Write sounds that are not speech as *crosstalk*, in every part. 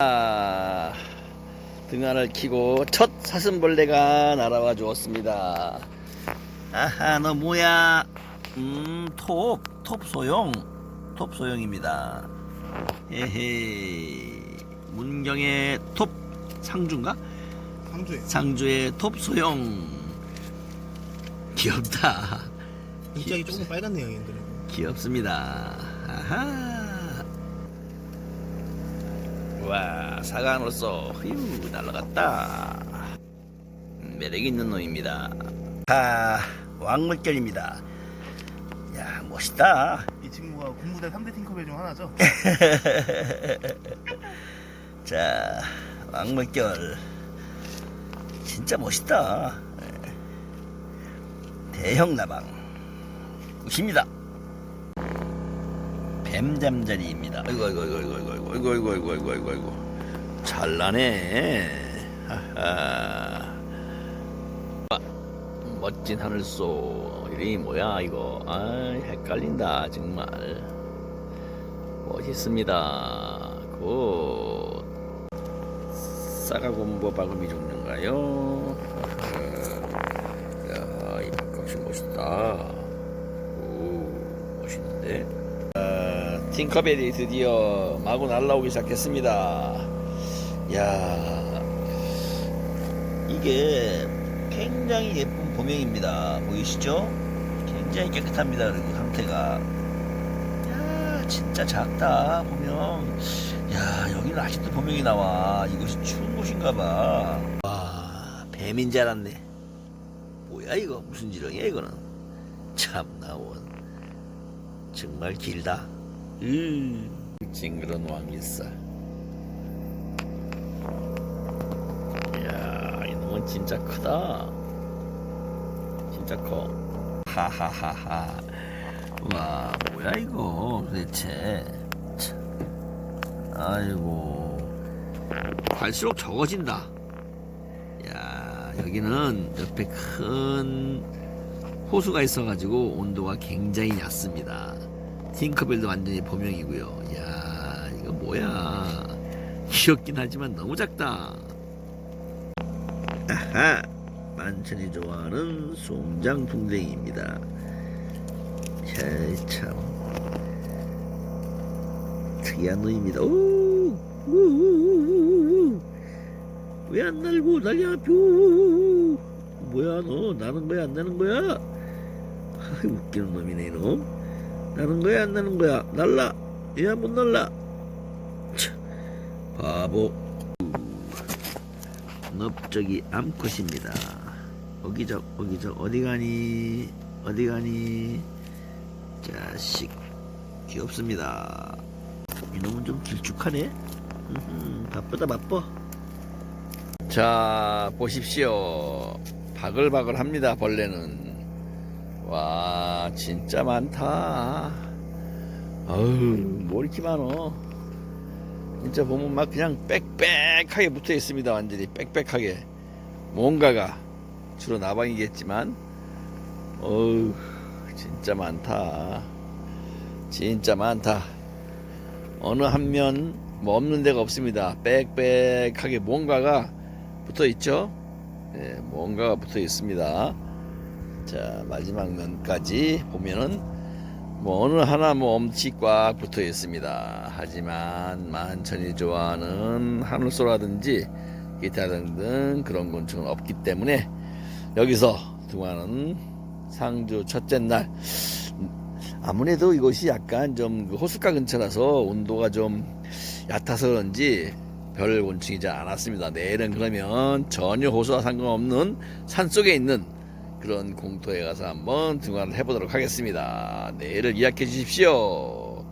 아, 등한을 키고 첫 사슴벌레가 날아와 주었습니다. 아하, 너 뭐야? 음, 톱, 톱 소용, 톱 소용입니다. 헤헤, 문경의 톱 상주인가? 상주에 상주의 톱 소용. 귀엽다. 등짝이 조금 빨갛네요 얘들은 귀엽습니다. 아하. 와, 사과로서 휴 날아갔다. 매력 있는 놈입니다. 아, 왕물결입니다. 야, 멋있다. 이 친구가 군부대 3대 팅커벨 중 하나죠 *laughs* 자, 왕물결. 진짜 멋있다. 예. 대형 나방. 굿입니다. 뱀잠자리입니다. 아이고, 아이고, 아이고, 아이고, 아이고, 아이고, 아이고, 아이고, 아이고, 아이고. 잘나네. 하하. 아, 멋진 하늘소. 이름이 뭐야, 이거. 아, 헷갈린다, 정말. 멋있습니다. 굿. 싸가곰보 종류인가요? 어, 야, 이 값이 멋있다. 오, 멋있는데? 아, 팅커벨이 드디어 마구 날라오기 시작했습니다. 야, 이게 굉장히 예쁜 보명입니다. 보이시죠? 굉장히 깨끗합니다. 그리고 상태가. 야, 진짜 작다, 보명. 야, 여기는 아직도 보명이 나와. 이것이 추운 곳인가 봐. 와, 뱀인 줄 알았네. 뭐야, 이거? 무슨 지렁이야, 이거는? 참, 나온. 정말 길다. 으, 징그런 왕일살. 이야, 이놈은 진짜 크다. 진짜 커. 하하하하. 와, 뭐야, 이거, 도대체. 참. 아이고 갈수록 적어진다 야 여기는 옆에 큰 호수가 있어가지고 온도가 굉장히 낮습니다 팅커벨도 완전히 범용이고요. 야 이거 뭐야. 귀엽긴 하지만 너무 작다. 아하 만천이 좋아하는 솜장풍뎅이입니다. 참. 특이한 놈입니다. 왜안 날고 날려 뾰 뭐야 너? 나는 거야 안 나는 거야? 아, 웃기는 놈이네 이놈. 나는 거야 안 나는 거야? 날라 얘야 못 날라. 참, 바보. 넓적이 암컷입니다. 어기적 어기적 어디 가니 어디 가니 자식 귀엽습니다. 이놈은 좀 길쭉하네. 바쁘다 바빠. 자 보십시오. 바글바글 합니다 벌레는. 와 진짜 많다. 어우 뭐 이렇게 많어. 진짜 보면 막 그냥 빽빽하게 붙어 있습니다. 완전히 빽빽하게. 뭔가가 주로 나방이겠지만 어우 진짜 많다. 진짜 많다. 어느 한 면 뭐 없는 데가 없습니다. 빽빽하게 뭔가가 붙어 있죠. 예, 뭔가가 붙어 있습니다. 자 마지막 면까지 보면은 뭐 어느 하나 뭐 엄치 꽉 붙어 있습니다. 하지만 만천이 좋아하는 하늘소라든지 기타 등등 그런 곤충은 없기 때문에 여기서 등화는 상주 첫째 날 아무래도 이곳이 약간 좀그 호숫가 근처라서 온도가 좀 얕아서 그런지 별 곤충이 잘 않았습니다. 내일은 그러면 전혀 호수와 상관없는 산 속에 있는 그런 공터에 가서 한번 등반을 해보도록 하겠습니다. 내일을 예약해 주십시오.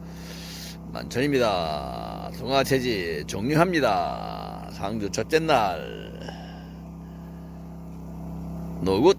만천입니다. 동화체지 종료합니다. 상주 첫째 날. 노굿